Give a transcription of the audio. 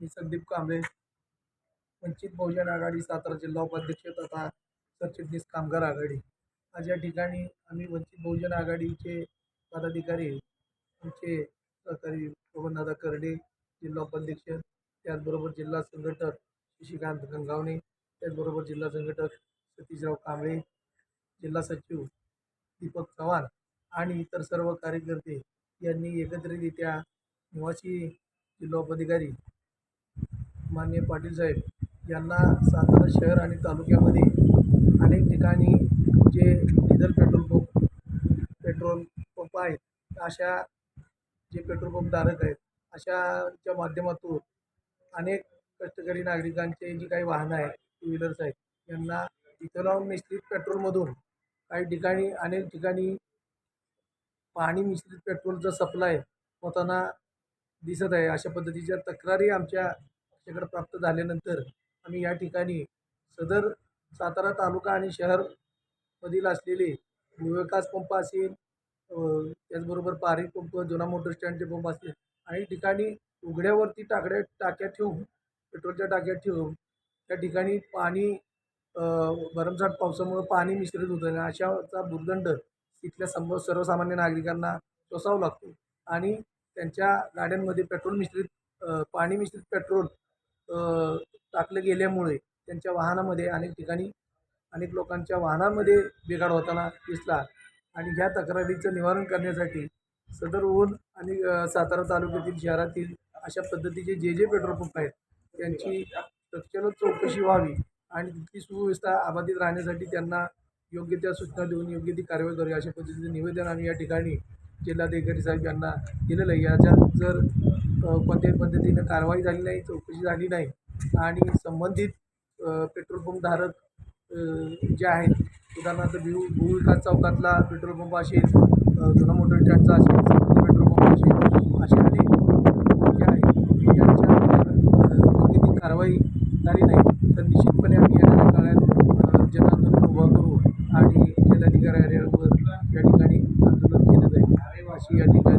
मी संदीप कांबळे वंचित बहुजन आघाडी सातारा जिल्हा उपाध्यक्ष तथा सरचिटणीस कामगार आघाडी. आज या ठिकाणी आम्ही वंचित बहुजन आघाडीचे पदाधिकारी आमचे सहकारी बबनदादा करडे जिल्हा उपाध्यक्ष त्याचबरोबर जिल्हा संघटक शशिकांत गंगावणे त्याचबरोबर जिल्हा संघटक सतीशराव कांबळे जिल्हा सचिव दीपक चव्हाण आणि इतर सर्व कार्यकर्ते यांनी एकत्रितरित्या निवासी जिल्हा उपाधिकारी माननीय पाटील साहेब यांना सातारा शहर आणि तालुक्यामध्ये अनेक ठिकाणी जे diesel petrol pump petrol pump आहेत अशा जे पेट्रोल पंप धारक आहेत अशाच्या माध्यमातून अनेक कष्टकरी नागरिकांचे जी काही वाहनं आहेत टू व्हीलर्स आहेत यांना इथेनॉल मिश्रित पेट्रोलमधून काही ठिकाणी अनेक ठिकाणी पाणी मिश्रित पेट्रोलचा सप्लाय होताना दिसत आहे. अशा पद्धतीच्या तक्रारी आमच्या आमच्याकडे प्राप्त झाल्यानंतर आम्ही या ठिकाणी सदर सातारा तालुका आणि शहरमधील असलेले विकास पंप असेल त्याचबरोबर पारी पंप जुना मोटर स्टँडचे पंप असतील आणि ठिकाणी उघड्यावरती टाकड्या टाक्या ठेवून पेट्रोलच्या टाक्या ठेवून त्या ठिकाणी पाणी अ, भरमसाठ पावसामुळं पाणी मिश्रित होतं आणि अशाचा भूर्दंड तिथल्या संभ सर्वसामान्य नागरिकांना सोसावं लागतो. आणि त्यांच्या गाड्यांमध्ये पेट्रोल मिश्रित पाणी मिश्रित पेट्रोल टाकलं गेल्यामुळे त्यांच्या वाहनामध्ये अनेक ठिकाणी अनेक लोकांच्या वाहनामध्ये बिघाड होताना दिसला. आणि ह्या तक्रारीचं निवारण करण्यासाठी सदर ऊन आणि सातारा तालुक्यातील शहरातील अशा पद्धतीचे जे जे पेट्रोल पंप आहेत त्यांची तत्काळ चौकशी व्हावी आणि तिथली सुव्यवस्था अबाधित राहण्यासाठी त्यांना योग्य त्या सूचना देऊन योग्य ती कारवाई करावी अशा पद्धतीचं निवेदन आम्ही या ठिकाणी जिल्हाधिकारी साहेब यांना दिलेलं आहे. याच्यात जर कोणत्याही पद्धतीनं कारवाई झाली नाही चौकशी झाली नाही. आणि संबंधित पेट्रोल पंप धारक जे आहेत उदाहरणार्थ भू भूविकास चौकातला पेट्रोल पंप असेल जुना मोटर स्टँडचा असेल पेट्रोल पंप असेल असे अनेक जे आहेत की ज्यांच्यावर कारवाई झाली नाही. तर निश्चितपणे आम्ही येणाऱ्या काळात अ, जनआंदोलन उभं करू आणि जिल्हाधिकाऱ्यांवर या ठिकाणी आंदोलन केलं जाईल. अशी या ठिकाणी